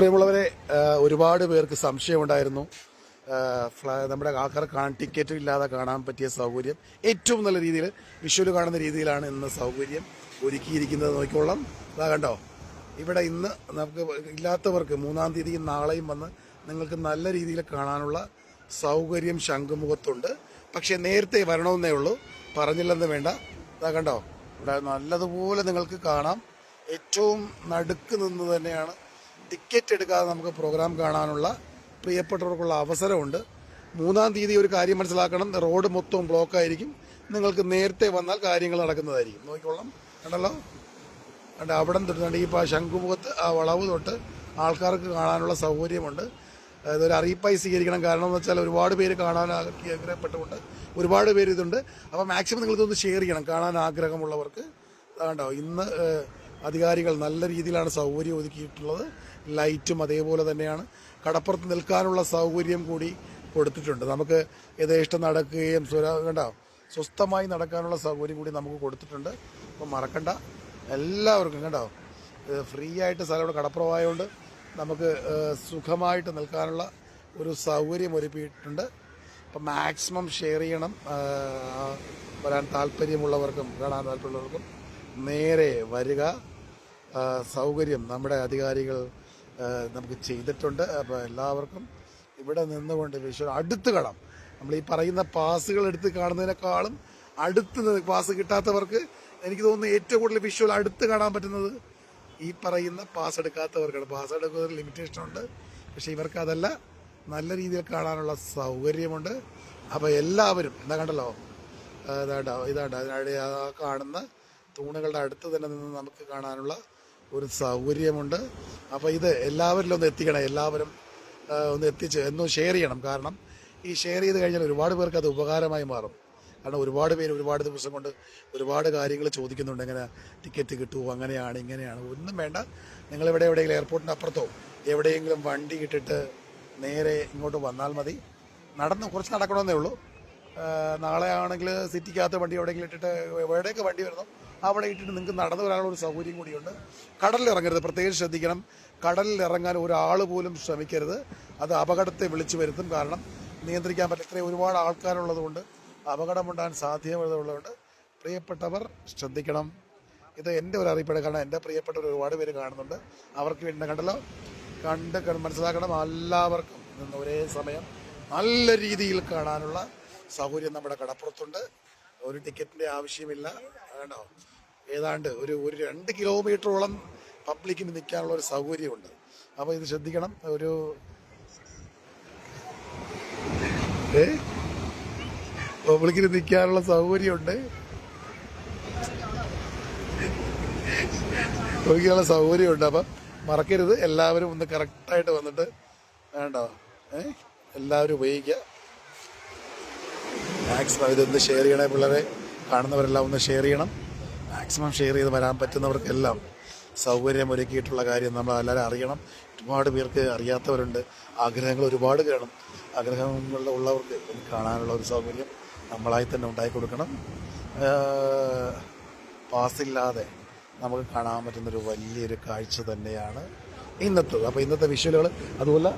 പ്രിയമുള്ളവരെ ഒരുപാട് പേർക്ക് സംശയമുണ്ടായിരുന്നു. നമ്മുടെ ആൾക്കാർ കാണാൻ ടിക്കറ്റ് ഇല്ലാതെ കാണാൻ പറ്റിയ സൗകര്യം. ഏറ്റവും നല്ല രീതിയിൽ വിഷ്വൽ കാണുന്ന രീതിയിലാണ് ഇന്ന് സൗകര്യം ഒരുക്കിയിരിക്കുന്നത് നോക്കിക്കോളാം. അതാ കണ്ടോ? ഇവിടെ ഇന്ന് നമുക്ക് ഇല്ലാത്തവർക്ക് മൂന്നാം തീയതിയും നാളെയും വന്ന് നിങ്ങൾക്ക് നല്ല രീതിയിൽ കാണാനുള്ള സൗകര്യം ശംഖുമുഖത്തുണ്ട്. പക്ഷേ നേരത്തെ വരണമെന്നേ ഉള്ളൂ. പറഞ്ഞില്ലെന്ന് വേണ്ട. അതാ കണ്ടോ? ഇവിടെ നല്ലതുപോലെ നിങ്ങൾക്ക് കാണാം. ഏറ്റവും നടുക്ക് നിന്ന് തന്നെയാണ് ടിക്കറ്റ് എടുക്കാതെ നമുക്ക് പ്രോഗ്രാം കാണാനുള്ള പ്രിയപ്പെട്ടവർക്കുള്ള അവസരമുണ്ട്. മൂന്നാം തീയതി ഒരു കാര്യം മനസ്സിലാക്കണം. റോഡ് മൊത്തവും ബ്ലോക്ക് ആയിരിക്കും. നിങ്ങൾക്ക് നേരത്തെ വന്നാൽ കാര്യങ്ങൾ നടക്കുന്നതായിരിക്കും. നോക്കിക്കൊള്ളാം കണ്ടല്ലോ? കണ്ട അവിടെ തൊട്ട് ഈ ശംഖുമുഖത്ത് ആ വളവ് തൊട്ട് ആൾക്കാർക്ക് കാണാനുള്ള സൗകര്യമുണ്ട്. ഇതൊരു അറിയിപ്പായി സ്വീകരിക്കണം. കാരണം എന്ന് വെച്ചാൽ ഒരുപാട് പേര് കാണാൻ ആഗ്രഹപ്പെട്ടുകൊണ്ട് ഒരുപാട് പേര് ഇതുണ്ട്. അപ്പോൾ മാക്സിമം നിങ്ങൾ ഇതൊന്ന് ഷെയർ ചെയ്യണം. കാണാൻ ആഗ്രഹമുള്ളവർക്ക്. കണ്ടോ? ഇന്ന് അധികാരികൾ നല്ല രീതിയിലാണ് സൗകര്യം ഒതുക്കിയിട്ടുള്ളത്. ലൈറ്റും അതേപോലെ തന്നെയാണ്. കടപ്പുറത്ത് നിൽക്കാനുള്ള സൗകര്യം കൂടി കൊടുത്തിട്ടുണ്ട്. നമുക്ക് യഥേഷ്ടം നടക്കുകയും കണ്ടോ? സ്വസ്ഥമായി നടക്കാനുള്ള സൗകര്യം കൂടി നമുക്ക് കൊടുത്തിട്ടുണ്ട്. അപ്പം മറക്കണ്ട. എല്ലാവർക്കും കണ്ടോ? ഫ്രീ ആയിട്ട് സ്ഥലം ഇവിടെ കടപ്പുറമായതുകൊണ്ട് നമുക്ക് സുഖമായിട്ട് നിൽക്കാനുള്ള ഒരു സൗകര്യം ഒരുക്കിയിട്ടുണ്ട്. അപ്പം മാക്സിമം ഷെയർ ചെയ്യണം. വരാൻ താല്പര്യമുള്ളവർക്കും കാണാൻ താല്പര്യമുള്ളവർക്കും നേരെ വരിക. സൗകര്യം നമ്മുടെ അധികാരികൾ നമുക്ക് ചെയ്തിട്ടുണ്ട്. അപ്പോൾ എല്ലാവർക്കും ഇവിടെ നിന്നുകൊണ്ട് വിശ്വ അടുത്ത് കടം. നമ്മൾ ഈ പറയുന്ന പാസുകൾ എടുത്ത് കാണുന്നതിനേക്കാളും അടുത്ത് പാസ് കിട്ടാത്തവർക്ക് എനിക്ക് തോന്നുന്നു ഏറ്റവും കൂടുതൽ വിഷ്വൽ അടുത്ത് കാണാൻ പറ്റുന്നത് ഈ പറയുന്ന പാസ് എടുക്കാത്തവർക്കാണ്. പാസ് എടുക്കുന്ന ലിമിറ്റേഷൻ ഉണ്ട്. പക്ഷേ ഇവർക്ക് അതല്ല നല്ല രീതിയിൽ കാണാനുള്ള സൗകര്യമുണ്ട്. അപ്പോൾ എല്ലാവരും എന്താ കണ്ടല്ലോ ഇതാണ്ടാവും ഇതാണ്ടോ ഇതാണ്ടോ അതിനടി ആ കാണുന്ന തൂണുകളുടെ അടുത്ത് തന്നെ നിന്ന് നമുക്ക് കാണാനുള്ള ഒരു സൗകര്യമുണ്ട്. അപ്പോൾ ഇത് എല്ലാവരിലും ഒന്ന് എത്തിക്കണം. എല്ലാവരും ഒന്ന് എത്തിച്ച് എന്നും ഷെയർ ചെയ്യണം. കാരണം ഈ ഷെയർ ചെയ്ത് കഴിഞ്ഞാൽ ഒരുപാട് പേർക്ക് അത് ഉപകാരമായി മാറും. കാരണം ഒരുപാട് പേര് ഒരുപാട് ദിവസം കൊണ്ട് ഒരുപാട് കാര്യങ്ങൾ ചോദിക്കുന്നുണ്ട്. എങ്ങനെ ടിക്കറ്റ് കിട്ടുമോ അങ്ങനെയാണ് ഇങ്ങനെയാണ്. ഒന്നും വേണ്ട. നിങ്ങൾ ഇവിടെ എവിടെയെങ്കിലും എയർപോർട്ടിന്റെ അപ്പുറത്തോ എവിടെയെങ്കിലും വണ്ടി ഇട്ടിട്ട് നേരെ ഇങ്ങോട്ട് വന്നാൽ മതി. നടന്ന് കുറച്ച് നടക്കണമെന്നേ ഉള്ളൂ. നാളെ ആണെങ്കിൽ സിറ്റിക്കകത്ത് വണ്ടി എവിടെയെങ്കിലും ഇട്ടിട്ട് എവിടെയൊക്കെ വണ്ടി വരുന്നു അവിടെ ഇട്ടിട്ട് നിങ്ങൾക്ക് നടന്നു വരാനുള്ള ഒരു സൗകര്യം കൂടിയുണ്ട്. കടലിൽ ഇറങ്ങരുത് പ്രത്യേകം ശ്രദ്ധിക്കണം. കടലിൽ ഇറങ്ങാൻ ഒരാൾ പോലും ശ്രമിക്കരുത്. അത് അപകടത്തെ വിളിച്ചു വരുത്തും. കാരണം നിയന്ത്രിക്കാൻ പറ്റില്ല. ഇത്രയും ഒരുപാട് ആൾക്കാരുള്ളതുകൊണ്ട് അപകടമുണ്ടാകാൻ സാധ്യതയുള്ളതുകൊണ്ട് പ്രിയപ്പെട്ടവർ ശ്രദ്ധിക്കണം. ഇത് എന്റെ ഒരു അറിയിപ്പാണ്. കാരണം എന്റെ പ്രിയപ്പെട്ടവർ ഒരുപാട് പേര് കാണുന്നുണ്ട്. അവർക്ക് വേണ്ടി കണ്ടല്ലോ. കണ്ട് മനസ്സിലാക്കണം. എല്ലാവർക്കും ഒരേ സമയം നല്ല രീതിയിൽ കാണാനുള്ള സൗകര്യം നമ്മുടെ കടപ്പുറത്തുണ്ട്. ഒരു ടിക്കറ്റിന്റെ ആവശ്യമില്ല. വേണ്ടോ ഏതാണ്ട് ഒരു ഒരു രണ്ട് കിലോമീറ്ററോളം പബ്ലിക്കിന് നിൽക്കാനുള്ള ഒരു സൗകര്യമുണ്ട്. അപ്പോൾ ഇത് ശ്രദ്ധിക്കണം. ഒരു ഏ? പബ്ലിക്കിന് നിൽക്കാനുള്ള സൗകര്യമുണ്ട്. നോക്കിയുള്ള സൗകര്യമുണ്ട്. അപ്പം മറക്കരുത്. എല്ലാവരും ഒന്ന് കറക്റ്റായിട്ട് വന്നിട്ട് വേണ്ടോ ഏ? എല്ലാവരും ഉപയോഗിക്കുക. മാക്സിമം ഇതൊന്ന് ഷെയർ ചെയ്യണേ പിള്ളേരെ. കാണുന്നവരെല്ലാം ഒന്ന് ഷെയർ ചെയ്യണം. മാക്സിമം ഷെയർ ചെയ്ത് വരാൻ പറ്റുന്നവർക്കെല്ലാം സൗകര്യം ഒരുക്കിയിട്ടുള്ള കാര്യം നമ്മൾ എല്ലാവരും അറിയണം. ഒരുപാട് പേർക്ക് അറിയാത്തവരുണ്ട്. ആഗ്രഹങ്ങൾ ഒരുപാട് കാണും. ആഗ്രഹങ്ങൾ ഉള്ളവർക്ക് കാണാനുള്ള ഒരു സൗകര്യം നമ്മളായി തന്നെ ഉണ്ടാക്കി കൊടുക്കണം. പാസ്സില്ലാതെ നമുക്ക് കാണാൻ പറ്റുന്നൊരു വലിയൊരു കാഴ്ച തന്നെയാണ് ഇന്നത്തത് അപ്പോൾ ഇന്നത്തെ വിഷ്വലുകൾ അതുപോലെ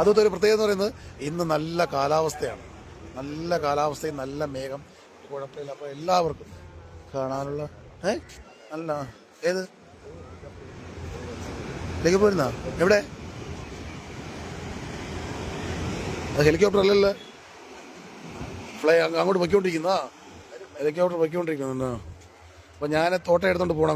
അതുപോലത്തെ അതുപോലെ ഒരു പ്രത്യേകത എന്ന് പറയുന്നത് ഇന്ന് നല്ല കാലാവസ്ഥയാണ്. നല്ല കാലാവസ്ഥയും നല്ല മേഘം. കുഴപ്പമില്ല. അപ്പോൾ എല്ലാവർക്കും കാണാനുള്ള ഏ? നല്ല ഏത്? ഇതിലേക്ക് പോരുന്ന എവിടെ? ഹെലികോപ്റ്റർ അല്ലല്ലോ. ഫ്ലൈ അങ്ങോട്ട് പൊയ്ക്കൊണ്ടിരിക്കുന്ന ഹെലികോപ്റ്റർ പൊയ്ക്കൊണ്ടിരിക്കുന്നു അപ്പോൾ ഞാൻ തോട്ടം എടുത്തോണ്ട് പോകണം